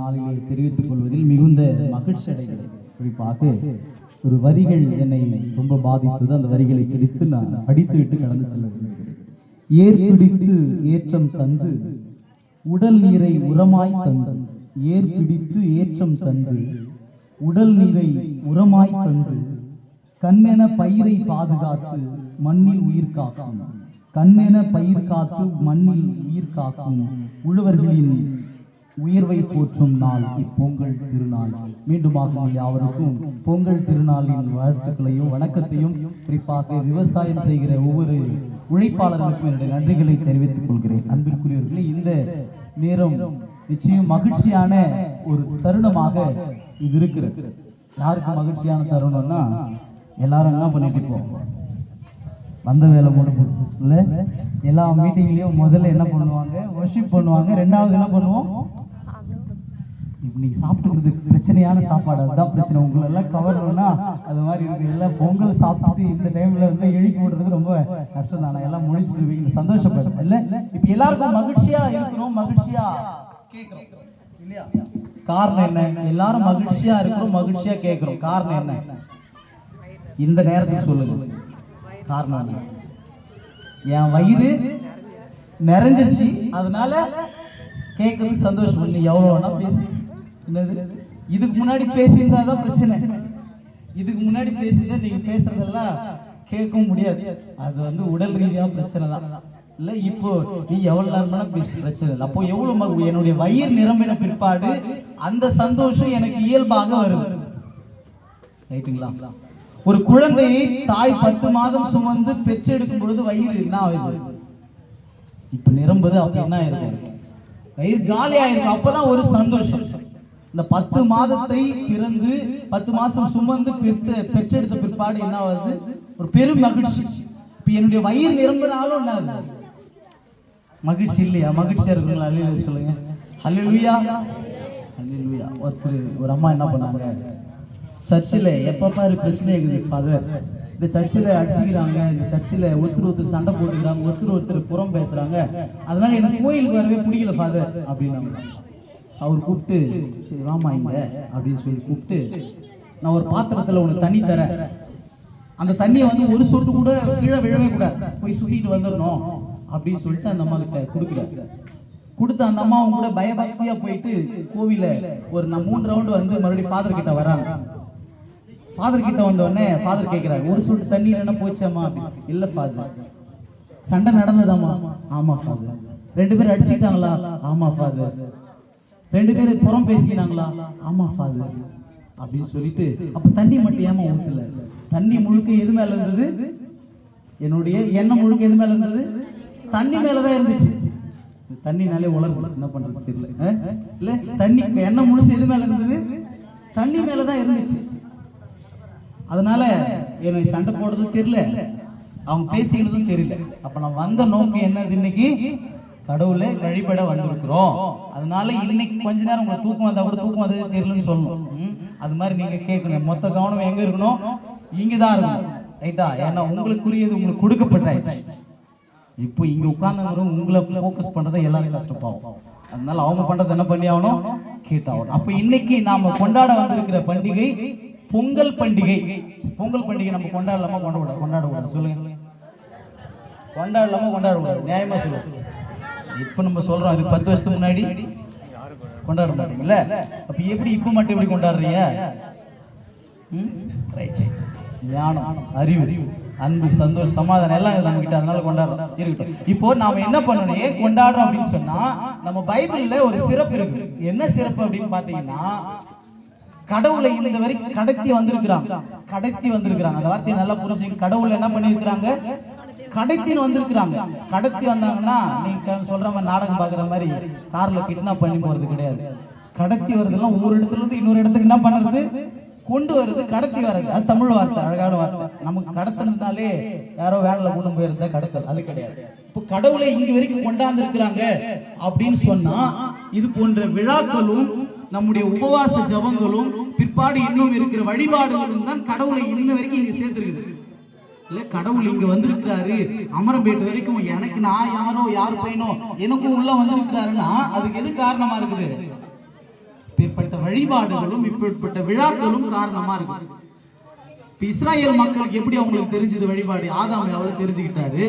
நாளிலே தெரிவித்துக் கொள்வதில் மிகுந்த மகிழ்ச்சி அடைகிறது குறிப்பாக ஒரு வரிகள் என்னை ரொம்ப பாதித்தது. அந்த வரிகளை பிடித்து நான் படித்துவிட்டு கடந்து செல்ல ஏற்பிடித்து ஏற்றம் தந்து உடல் நீரை உரமாய் தந்து ஏர் பிடித்து ஏற்றம் தந்து உடல் நீரை உரமாய் தந்து கண்ணென பயிரை பாதுகாத்து மண்ணில் உயிர் காக்கும் கண்ணென பயிர் காத்து மண்ணில் உயிர் காக்கும் உழவர்களின் உயர்வை போற்றும் நாள் இப்பொங்கல் திருநாள். மீண்டுமாக உங்கள் யாவருக்கும் பொங்கல் திருநாளின் வாழ்த்துக்களையும் வணக்கத்தையும் குறிப்பாக விவசாயம் செய்கிற ஒவ்வொரு உழைப்பாளர்களுக்கும் என்னுடைய நன்றிகளை தெரிவித்துக் கொள்கிறேன். அன்பிற்குரியவர்களே இந்த நேரம் நிச்சயம் மகிழ்ச்சியான ஒரு தருணமாக இது இருக்கிறது. யாருக்கு மகிழ்ச்சியான தருணம்னா எல்லாரும் என்ன பண்ணிட்டு போவோம் வந்த வேலை முடிஞ்சது இல்ல எல்லா மீட்டிங்லயும் முதல்ல என்ன பண்ணுவாங்க? ஒர்ஷிப் பண்ணுவாங்க. ரெண்டாவது என்ன பண்ணுவோம்? இன்னைக்கு சாப்பிட்டுக்கிறதுக்கு பிரச்சனையான சாப்பாடு. அதுதான் பிரச்சனை. உங்களை எல்லாம் கவரணும்னா அது மாதிரி இருக்கு. எல்லாம் பொங்கல் சாப்பிட்டு இந்த டைம்ல வந்து எழுப்பி விடுறது ரொம்ப கஷ்டம் தானே? எல்லாம் முடிச்சுட்டு இருக்கீங்க சந்தோஷப்படுறோம் இல்ல? இப்ப எல்லாருக்கும் மகிழ்ச்சியா இருக்கிறோம் மகிழ்ச்சியா? கேட்கிறோம் இல்லையா? காரணம் என்ன? எல்லாரும் மகிழ்ச்சியா இருக்கிறோம் மகிழ்ச்சியா கேட்கிறோம். காரணம் என்ன? இந்த நேரத்துக்கு சொல்லுங்க. காரணம் என் வயிறு நிறைஞ்சிருச்சு. அதனால கேட்கறதுக்கு சந்தோஷம். நீ எவ்வளோ வேணா பேசி. என்னது? இதுக்கு முன்னாடி பேசியிருந்தா தான் பிரச்சனை. இதுக்கு முன்னாடி பேசியிருந்தா நீங்கள் பேசுறதெல்லாம் கேட்கவும் முடியாது. அது வந்து உடல் ரீதியாக பிரச்சனை தான். இல்லை இப்போ நீ எவ்வளோ நேரம்னா பேசி. பிரச்சனை இல்லை. அப்போ எவ்வளோ மகு என்னுடைய வயிறு நிரம்பின பிற்பாடு அந்த சந்தோஷம் எனக்கு இயல்பாக வருது. ரைட்டுங்களா ஒரு குழந்தையை தாய் பத்து மாதம் சுமந்து பெற்றெடுக்கும் பொழுது வயிறு என்ன ஆகுது? இப்ப நிரம்புது அப்ப என்ன ஆயிருக்கு? வயிறு காலி ஆயிருக்கு. அப்பதான் ஒரு சந்தோஷம். இந்த பத்து மாதத்தை பிறந்து பத்து மாசம் சுமந்து பெற்று பெற்றெடுத்த பிற்பாடு என்ன ஆகுது? ஒரு பெரும் மகிழ்ச்சி. இப்ப என்னுடைய வயிறு நிரம்பினாலும் என்ன மகிழ்ச்சி இல்லையா? மகிழ்ச்சியா இருக்குங்களா? அல்லையா சொல்லுங்க. ஹalleluya ஒருத்தர் ஒரு அம்மா என்ன பண்ணாங்க? சர்ச்சில் எப்போ பாரு பிரச்சனை இருக்குது ஃபாதர் இந்த சர்ச்சில் அடிச்சுக்கிறாங்க இந்த சர்ச்சில் ஒருத்தர் ஒருத்தர் சண்டை போட்டுக்கிறாங்க ஒருத்தர் ஒருத்தர் புறம் பேசுகிறாங்க அதனால எனக்கு கோயிலுக்கு வரவே பிடிக்கல ஃபாதர் அப்படின்னாங்க அவர் கூப்பிட்டு சரி வாமா இங்க அப்படின்னு சொல்லி கூப்பிட்டு நான் ஒரு பாத்திரத்தில் உனக்கு தண்ணி தரேன். அந்த தண்ணியை வந்து ஒரு சொட்டு கூட கீழே விழவே கூடாது. போய் சுத்திட்டு வந்துடணும் அப்படின்னு சொல்லிட்டு அந்த அம்மா கிட்ட கொடுக்குறாரு கொடுத்த அந்த அம்மாவும் கூட பயபக்தியா போயிட்டு கோவில ஒரு நான் மூணு ரவுண்டு வந்து மறுபடியும் ஃபாதர் கிட்ட வராங்க. ஃபாதர் கிட்ட வந்த ஃபாதர் கேட்குறாரு ஒரு சொட்டு தண்ணீர் என்ன போச்சாமா அப்படின்னு இல்ல ஃபாதர் சண்டை நடந்ததாமா ஆமா ஃபாதர் ரெண்டு பேரும் அடிச்சுக்கிட்டாங்களா? ஆமா ஃபாதர் ரெண்டு பேரும் புறம் பேசிக்கினாங்களா? ஆமா ஃபாதர் அப்படின்னு சொல்லிட்டு அப்ப தண்ணி மட்டும் ஏமா ஊத்தல? தண்ணி முழுக்க எது மேல இருந்தது? என்னுடைய எண்ணெய் முழுக்க எது மேல இருந்தது? தண்ணி மேலதான் இருந்துச்சு. தண்ணினாலே தண்ணினாலே உலர்வு. என்ன பண்றது தெரியல. இல்ல தண்ணி எண்ணெய் முழுசு எது மேல இருந்தது? தண்ணி மேலதான் இருந்துச்சு. அதனால என்னை சண்டை போடுறது தெரியல. அவங்க பேசிக்கிறதும் தெரியல. அப்ப நான் வந்த நோக்கம் என்னது இன்னைக்கு? கடவுளை வழிபட வந்திருக்கிறோம். அதனால இன்னைக்கு கொஞ்ச நேரம் உங்களுக்கு தூக்கம் வந்தா கூட தூக்கம் வந்தது தெரியலன்னு சொல்லணும். அது மாதிரி நீங்க கேட்கணும். மொத்த கவனம் எங்க இருக்கணும்? இங்கதான் இருக்கணும். ரைட்டா? ஏன்னா உங்களுக்குரியது உங்களுக்கு கொடுக்கப்பட்டாச்சு. இப்போ இங்க உட்கார்ந்தவரும் உங்களை ஃபோக்கஸ் பண்றதை எல்லாரும் கஷ்டப்பாகும் அதனால அவங்க பண்றது என்ன பண்ணி ஆகணும்? கேட்டாகணும் அப்ப இன்னைக்கு நாம கொண்டாட வந்திருக்கிற பண்டிகை பொங்கல் பண்டிகை. பொங்கல் பண்டிகை நம்ம கொண்டாடலாமா? கொண்டாட கொண்டாடக்கூடாது. சொல்லுங்க. கொண்டாடலாமா? கொண்டாடக்கூடாது. நியாயமா சொல்லுங்க. இப்ப நம்ம சொல்றோம். அது பத்து வருஷத்துக்கு முன்னாடி. கொண்டாட மாட்டீங்கல்ல? அப்ப எப்படி இப்ப மட்டும் எப்படி கொண்டாடுறீங்க? ம்? ஞானம் அறிவு அன்பு சந்தோஷம் சமாதானம் எல்லாம் நம்ம கிட்ட அதனால கொண்டாடுறோம். இருக்கட்டும். இப்போ நாம என்ன பண்ணணும்? ஏன் கொண்டாடுறோம் அப்படின்னு சொன்னா நம்ம பைபிள்ல ஒரு சிறப்பு இருக்கு. என்ன சிறப்பு அப்படின்னு பாத்தீங்கன்னா கடவுளை இந்த வரைக்கும் கடத்தி வந்திருக்கிறான். கடத்தி வந்திருக்கிறான். அந்த வார்த்தையை நல்லா புரிஞ்சுங்க கடவுளை என்ன பண்ணியிருக்கிறாங்க? கடத்தின்னு வந்திருக்கிறாங்க. கடத்தி வந்தாங்கன்னா நீங்க சொல்ற மாதிரி நாடகம் பாக்குற மாதிரி கார்ல கிட்னாப் பண்ணி போறது கிடையாது. கடத்தி வருதுலாம் ஒவ்வொரு இடத்துல இருந்து இன்னொரு இடத்துக்கு என்ன பண்ணுறது? கொண்டு வருது கடத்தி வர்றது. அது தமிழ் வார்த்தை அழகான வார்த்தை. நமக்கு கடத்தினாலே யாரோ வேனில் கொண்டு போயிருந்தா கடத்தல். அது கிடையாது. இப்போ கடவுளை இங்க வரைக்கும் கொண்டாந்து இருக்கிறாங்க அப்படின்னு சொன்னா இது போன்ற விழாக்களும் நம்முடைய உபவாச ஜபங்களும் பிற்பாடு இன்னும் இருக்கிற வழிபாடுகளும் தான் கடவுளை இன்ன வரைக்கும் இங்க சேர்த்திருக்குது. இல்ல கடவுள் இங்க வந்திருக்கிறாரு. அமரம்பேட்டு வரைக்கும் எனக்கு நான் யாரோ யார் பையனோ எனக்கும் உள்ள வந்திருக்கிறாருன்னா அதுக்கு எது காரணமா இருக்குது? இப்பேற்பட்ட வழிபாடுகளும் இப்பேற்பட்ட விழாக்களும் காரணமா இருக்கு இப்ப இஸ்ராயல் மக்களுக்கு எப்படி அவங்களுக்கு தெரிஞ்சது வழிபாடு? ஆதாம் எவ்வளவு தெரிஞ்சுக்கிட்டாரு.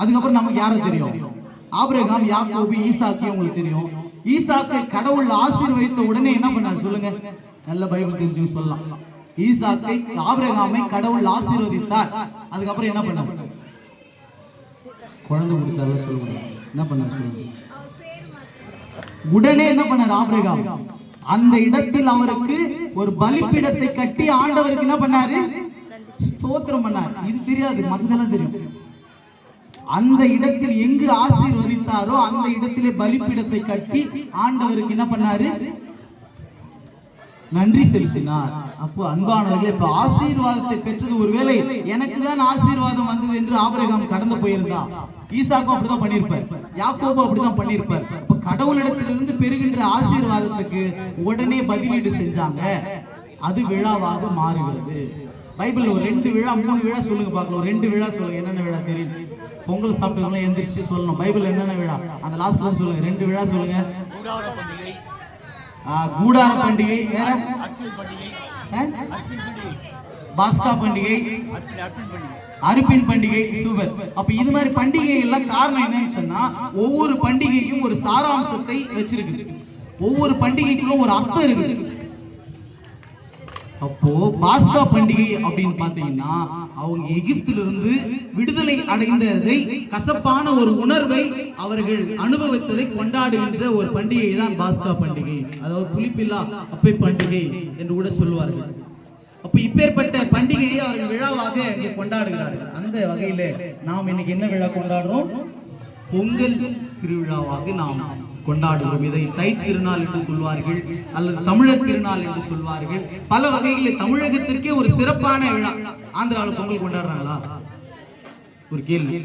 அதுக்கப்புறம் நமக்கு யாரை தெரியும்? ஆபிரகாம் யாக்கோபு ஈசாக்கி உங்களுக்கு தெரியும். ஈசாக்கு கடவுள் ஆசீர்வதித்த உடனே என்ன பண்ணாரு சொல்லுங்க. நல்ல பைபிள் தெரிஞ்சு சொல்லலாம். ஈசாக்கை ஆபிரகாமை கடவுள் ஆசீர்வதித்தார். அதுக்கப்புறம் என்ன பண்ணாரு? குழந்தை கொடுத்தாரு சொல்லுங்க என்ன பண்ணாரு சொல்லுங்க. உடனே என்ன பண்ணார் ஆபிரகாம்? அந்த இடத்தில் அவருக்கு ஒரு பலிப்பிடத்தை கட்டி ஆண்டவருக்கு என்ன பண்ணாரு? ஸ்தோத்திரம் பண்ணார். இது தெரியாது மற்றதெல்லாம் தெரியும். அந்த இடத்தில் எங்கு ஆசீர்வதித்தாரோ அந்த இடத்திலே பலிப்பிடத்தை கட்டி ஆண்டவருக்கு என்ன பண்ணாரு? நன்றி செலுத்தினார். அப்போ அன்பானவர்களே இப்ப ஆசீர்வாதத்தை பெற்றது ஒருவேளை எனக்கு தான் ஆசீர்வாதம் வந்தது என்று ஆபிரகாம் கடந்து போயிருந்தா. ஈசாக்கும் அப்படிதான் பண்ணியிருப்பார் யாக்கோபும் அப்படிதான் பண்ணியிருப்பார் இப்ப கடவுளிடத்திலிருந்து பெறுகின்ற ஆசீர்வாதத்துக்கு உடனே பதிலீடு செஞ்சாங்க. அது விழாவாக மாறுகிறது. பைபிள் ஒரு ரெண்டு விழா மூணு விழா சொல்லுங்க பார்க்கலாம். ரெண்டு விழா சொல்லுங்க. என்னென்ன விழா தெரியும்? பொங்கல் சாப்பிட்டவங்களாம் எந்திரிச்சு சொல்லணும். பைபிள் என்னென்ன விழா? அந்த லாஸ்ட்ல சொல்லுங்க. ரெண்டு விழா சொல்லுங்க. கூடார பண்டிகை. வேற? பாஸ்கா பண்டிகை. அர்ப்பணி பண்டிகை அறுப்பின் பண்டிகை. சூப்பர். அப்ப இது மாதிரி பண்டிகை எல்லாம் காரணம் என்னன்னு சொன்னா ஒவ்வொரு பண்டிகைக்கும் ஒரு சாராம்சத்தை வச்சிருக்கு. ஒவ்வொரு பண்டிகைக்கும் ஒரு அர்த்தம் இருக்குது. அப்போ பாஸ்கா பண்டிகை அப்படின்னு பாத்தீங்கன்னா அவங்க எகிப்திலிருந்து விடுதலை அடைந்ததை கசப்பான ஒரு உணர்வை அவர்கள் அனுபவித்ததை கொண்டாடுகின்ற ஒரு பண்டிகை தான் பாஸ்கா பண்டிகை. அதாவது புளிப்பில்லா அப்பை பண்டிகை என்று கூட சொல்லுவார்கள். அப்ப இப்பேற்பட்ட பண்டிகையை அவர்கள் விழாவாக கொண்டாடுகிறார்கள். அந்த வகையில நாம் இன்னைக்கு என்ன விழா கொண்டாடுறோம்? பொங்கல். திருவிழாவாக நாம் கொண்டாடுகிறோம் இதை தை திருநாள் என்று சொல்வார்கள் அல்லது தமிழர் திருநாள் என்று சொல்வார்கள். பல வகைகளில் தமிழகத்திற்கே ஒரு சிறப்பான விழா. ஆந்திராவில் பொங்கல் கொண்டாடுறாங்களா? ஒரு கேள்வி.